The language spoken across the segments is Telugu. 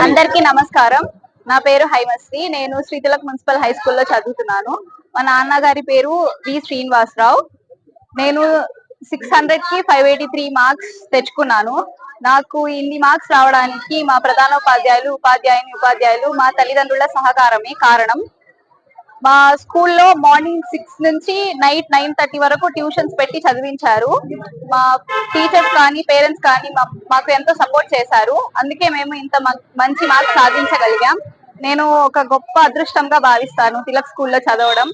అందరికీ నమస్కారం. నా పేరు హైమస్తి నేను శ్రీతిలక్ మున్సిపల్ హై స్కూల్లో చదువుతున్నాను. మా నాన్నగారి పేరు వి శ్రీనివాసరావు. నేను సిక్స్ హండ్రెడ్కి ఫైవ్ ఎయిటీ త్రీ మార్క్స్ తెచ్చుకున్నాను. నాకు ఇన్ని మార్క్స్ రావడానికి మా ప్రధానోపాధ్యాయులు ఉపాధ్యాయుని ఉపాధ్యాయులు మా తల్లిదండ్రుల సహకారమే కారణం. మా స్కూల్లో మార్నింగ్ సిక్స్ నుంచి నైట్ నైన్ థర్టీ వరకు ట్యూషన్స్ పెట్టి చదివించారు. మా టీచర్స్ కానీ పేరెంట్స్ కానీ మాకు ఎంతో సపోర్ట్ చేశారు. అందుకే మేము ఇంత మంచి మార్క్స్ సాధించగలిగాం. నేను ఒక గొప్ప అదృష్టంగా భావిస్తాను తిలక్ స్కూల్లో చదవడం.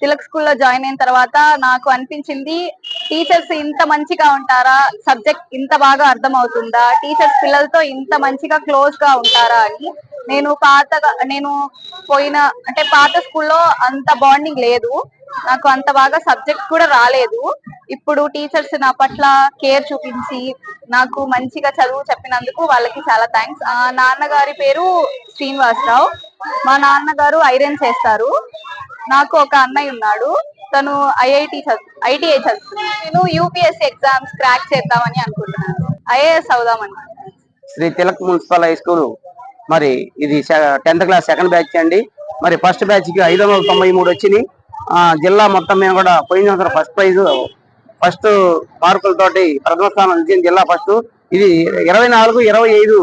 తిలక్ స్కూల్లో జాయిన్ అయిన తర్వాత నాకు అనిపించింది టీచర్స్ ఇంత మంచిగా ఉంటారా? సబ్జెక్ట్ ఇంత బాగా అర్థం అవుతుందా టీచర్స్ పిల్లలతో ఇంత మంచిగా క్లోజ్గా ఉంటారా? అని నేను పాతగా నేను పోయిన అంటే పాత స్కూల్లో అంత బాండింగ్ లేదు. నాకు అంత బాగా సబ్జెక్ట్ కూడా రాలేదు. ఇప్పుడు టీచర్స్ నా పట్ల కేర్ చూపించి నాకు మంచిగా చదువు చెప్పినందుకు వాళ్ళకి చాలా థ్యాంక్స్ నాన్నగారి పేరు శ్రీనివాసరావు. మా నాన్నగారు ఐరన్ చేస్తారు. నాకు ఒక అన్నయ్య ఉన్నాడు. తను ఐఐటి ఐటీఐ చదువుతున్నాను నేను యూపీఎస్సీ ఎగ్జామ్స్ క్రాక్ చేద్దామని అనుకుంటున్నాను. ఐఏఎస్ అవుదామని. Shri Tilak municipal high school. మరి ఇది టెన్త్ క్లాస్ సెకండ్ బ్యాచ్ అండి. మరి ఫస్ట్ బ్యాచ్కి ఐదు వందల తొంభై మూడు వచ్చినాయి. ఆ, జిల్లా మొత్తం మీద కూడా పోయిన సంవత్సరం ఫస్ట్ ప్రైజ్ ఫస్ట్ మార్కులతోటి ప్రథమ స్థానం నిలిచింది జిల్లా ఫస్ట్. ఇది ఇరవై నాలుగు ఇరవై ఐదు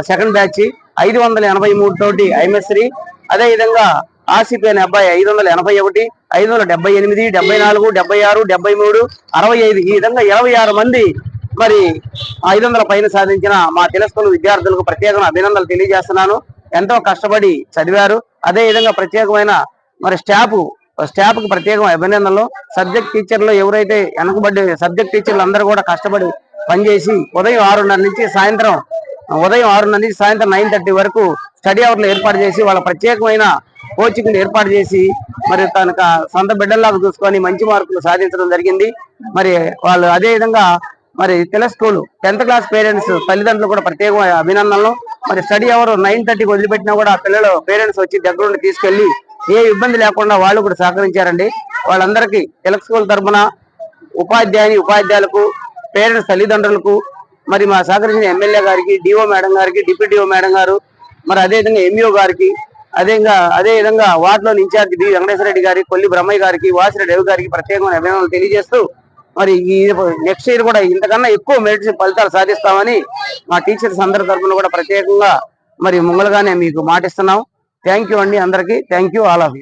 సెకండ్ బ్యాచ్ ఐదు వందల ఎనభై మూడు తోటి ఐమెస్రీ అదే విధంగా అనే అబ్బాయి ఐదు వందల ఎనభై ఒకటి ఐదు వందల డెబ్బై ఎనిమిది డెబ్బై నాలుగు డెబ్బై ఆరు డెబ్బై మూడు అరవై ఐదు. ఈ విధంగా ఇరవై ఆరు మంది మరి ఐదు వందల పైన సాధించిన మా తెలుసుకున్న విద్యార్థులకు ప్రత్యేకమైన అభినందనలు తెలియజేస్తున్నాను. ఎంతో కష్టపడి చదివారు. అదే విధంగా ప్రత్యేకమైన మరి స్టాఫ్ స్టాఫ్కి ప్రత్యేకమైన అభినందనలు. సబ్జెక్ట్ టీచర్లు ఎవరైతే వెనకబడి సబ్జెక్ట్ టీచర్లు అందరూ కూడా కష్టపడి పనిచేసి ఉదయం ఆరున్నర నుంచి సాయంత్రం ఉదయం ఆరున్నర నుంచి సాయంత్రం నైన్ థర్టీ వరకు స్టడీ అవర్లు ఏర్పాటు చేసి వాళ్ళ ప్రత్యేకమైన కోచింగ్ ఏర్పాటు చేసి మరి తనకు సొంత బిడ్డల్లాగా చూసుకొని మంచి మార్కులు సాధించడం జరిగింది. మరి వాళ్ళు అదే విధంగా మరి తెల స్కూల్ టెన్త్ క్లాస్ పేరెంట్స్ తల్లిదండ్రులు కూడా ప్రత్యేకమైన అభినందనలు. మరి స్టడీ అవర్ నైన్ థర్టీకి వదిలిపెట్టినా కూడా ఆ పిల్లలు పేరెంట్స్ వచ్చి దగ్గరుండి తీసుకెళ్ళి ఏ ఇబ్బంది లేకుండా వాళ్ళు కూడా సహకరించారండి. వాళ్ళందరికీ తెలక్ స్కూల్ తరఫున ఉపాధ్యాయుని ఉపాధ్యాయులకు పేరెంట్స్ తల్లిదండ్రులకు మరి మా సహకరించిన ఎమ్మెల్యే గారికి డిఓ మేడం గారికి డిప్యూటీఓ డిఓ మేడం గారు మరి అదే విధంగా ఎంఈఓ గారికి అదే విధంగా అదే విధంగా ఇన్ఛార్జ్ బి వెంకటేశ్వర రెడ్డి గారికి కొల్లి బ్రహ్మయ్య గారికి వాసిరెడ్డి రవి గారికి ప్రత్యేకమైన అభినందనలు తెలియజేస్తూ మరి ఈ నెక్స్ట్ ఇయర్ కూడా ఇంతకన్నా ఎక్కువ మెరిట్ ఫలితాలు సాధిస్తామని మా టీచర్స్ అందరి తరఫున కూడా ప్రత్యేకంగా మరి ముంగలుగానే మీకు మాటిస్తున్నాం. థ్యాంక్ యూ అండి అందరికీ. Thank you all of